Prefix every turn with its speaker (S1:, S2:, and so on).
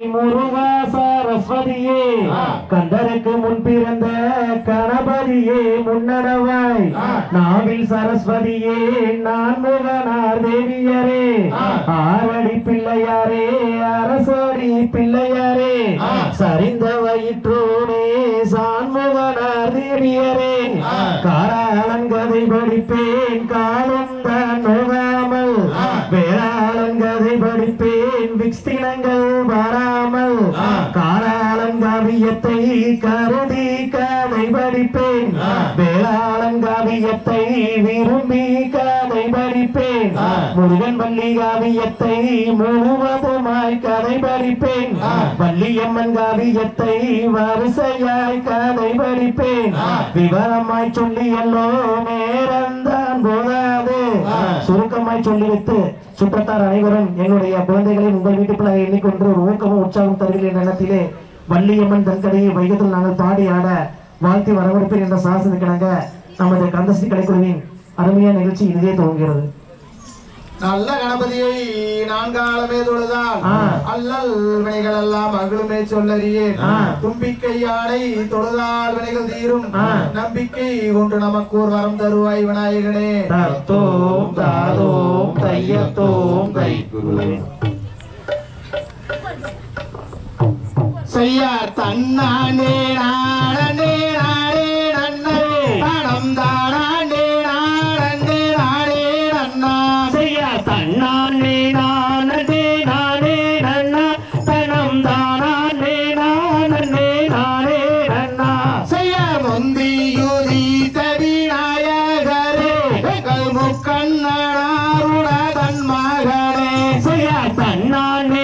S1: முருகா சரஸ்வதியே. கந்தருக்கு முன் பிறந்த கணபதியே முன்னடவாய். நாவில் சரஸ்வதியே நான் முகனார் தேவியரே. ஆரடி பிள்ளையாரே அரசடி பிள்ளையாரே. சரிந்த வயிற்றோனே சான்முகனார் தேவியரே. காராளங்கதை படிப்பேன் காலம் தான் நோகாமல். வேளாளங்கதை படிப்பேன் விக்ஸ்தினங்கள் வராமல்
S2: ஆ.
S1: காராளங்காவியத்தை கருதி கதை படிப்பேன்
S2: ஆ.
S1: வேளாளங்காவியத்தை விரும்பி கதை. முருகன் வள்ளி காவியத்தை முழுவதுமாய் கதை படிப்பேன். வள்ளியம்மன் காவியத்தை வரிசையாய் கதை படிப்பேன். விவரமாய் சொல்லி எல்லோ நேரம்தான் போதாது. சுருக்கமாய் சொல்லி வைத்து சுற்றத்தார் அனைவரும் என்னுடைய குழந்தைகளை உங்கள் வீட்டுக்குள்ள எண்ணிக்கொண்டு ஒரு ஊக்கமும் உற்சாகம் என்ற எண்ணத்திலே வள்ளியம்மன் தற்கடையை வைகத்தில் நாங்கள் பாடி ஆட வாழ்த்தி வரவேற்பேன் என்ற சாசனக்கிணங்க நமது கந்தஸ்ரீ கலைக்குழுவின் அருமையான நிகழ்ச்சி இதுவே துவங்குகிறது
S2: நல்ல கணபதியை நான்காலமே தொழுதால்
S1: ஆ.
S2: அல்லல் வினைகள் எல்லாம் அகலுமே சொல்லறியேன்
S1: ஆ.
S2: தும்பிக்கை யானை தொழுதால் வினைகள் தீரும். நம்பிக்கை கொண்டு நமக்கு ஒரு வரம் தருவாய் விநாயகனே
S1: தத்தோம் தாதோம் தையத்தோம் தை
S2: செய்யார் தன்னானே நாடனே செய்யார் தன் மகனே.
S1: செய்ய தன்னானே.